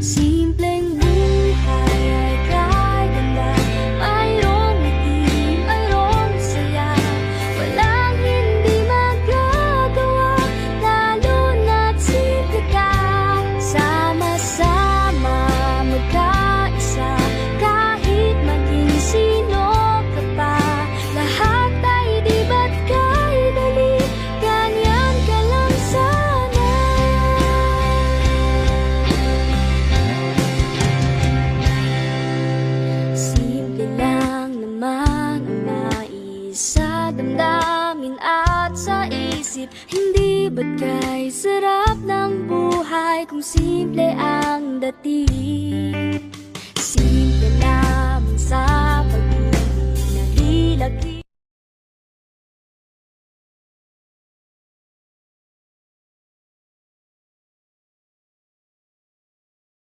See damdamin at sa isip Hindi ba't kay sarap ng buhay kung simple ang dating? Simple lamang sa pag-ibig na ilagay